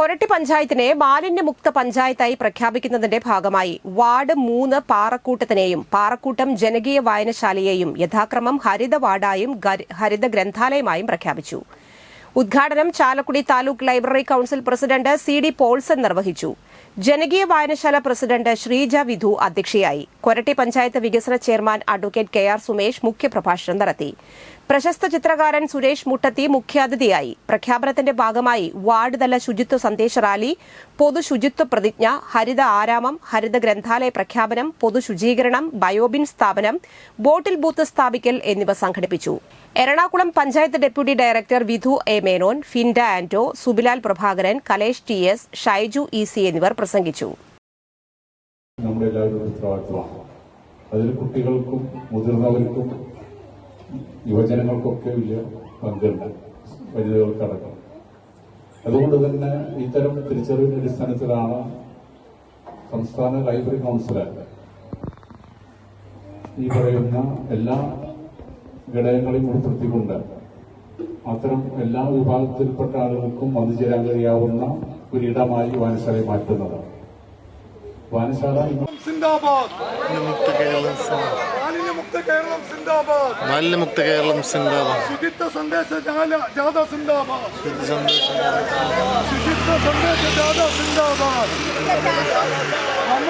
കൊരട്ടി പഞ്ചായത്തിനെ മാലിന്യമുക്ത പഞ്ചായത്തായി പ്രഖ്യാപിക്കുന്നതിന്റെ ഭാഗമായി വാർഡ് മൂന്ന് പാറക്കൂട്ടത്തിനെയും പാറക്കൂട്ടം ജനകീയ വായനശാലയെയും യഥാക്രമം ഹരിത വാർഡായും ഹരിത ഗ്രന്ഥാലയമായും പ്രഖ്യാപിച്ചു. ഉദ്ഘാടനം Chalakudy taluk library council president C D Paulson നിർവഹിച്ചു. ജനകീയ വായനശാല പ്രസിഡന്റ് ശ്രീജ വിധു അധ്യക്ഷയായി. കൊരട്ടി പഞ്ചായത്ത് വികസന chairman advocate K R Sumesh മുഖ്യപ്രഭാഷണം നടത്തി. പ്രശസ്ത ചിത്രകാരൻ സുരേഷ് മുട്ടത്തി മുഖ്യാതിഥിയായി. പ്രഖ്യാപനത്തിന്റെ ഭാഗമായി വാർഡ് തല ശുചിത്വ സന്ദേശ റാലി പൊതു ശുചിത്വ പ്രതിജ്ഞ ഹരിത ആരാമം ഹരിത ഗ്രന്ഥാലയ പ്രഖ്യാപനം പൊതു ശുചീകരണം ബയോബിൻ സ്ഥാപനം ബോട്ടിൽ ബൂത്ത് സ്ഥാപിക്കൽ എന്നിവ സംഘടിപ്പിച്ചു. Ernakulam panchayat deputy director Vidhu A Menon Finda Anto Subilal Prabhakaran Kalesh T S Shaiju E C എന്നിവർ പ്രസംഗിച്ചു. നമ്മുടെ എല്ലാവരുടെ ഉത്തരവാദിത്വമാണ് അതിൽ കുട്ടികൾക്കും മുതിർന്നവർക്കും യുവജനങ്ങൾക്കൊക്കെ വലിയ പങ്കുണ്ട്. വനിതകൾക്കടക്കം. അതുകൊണ്ട് തന്നെ ഇത്തരം തിരിച്ചറിവിന്റെ അടിസ്ഥാനത്തിലാണ് സംസ്ഥാന ലൈബ്രറി കൗൺസിലർ ഈ പറയുന്ന എല്ലാ ഘടകങ്ങളെയും ഉൾപ്പെടുത്തിക്കൊണ്ട് അത്തരം എല്ലാ വിഭാഗത്തിൽപ്പെട്ട ആളുകൾക്കും വന്നു ചേരാൻ കഴിയാവുന്ന ഒരിടമായി വായനശാലയെ മാറ്റുന്നത്. വായനശാല മാലിന്യമുക്ത കേരളം സിന്ദാബാദ്. മാലിന്യമുക്ത കേരളം സിന്ദാബാദ്. മാലിന്യമുക്ത കേരളം സിന്ദാബാദ്. ശുചിത്വ സന്ദേശ ജാല- ജാഥ സിന്ദാബാദ്. ശുചിത്വ സന്ദേശ ജാഥ. സിന്ദാബാദ്. നമ്മുടെ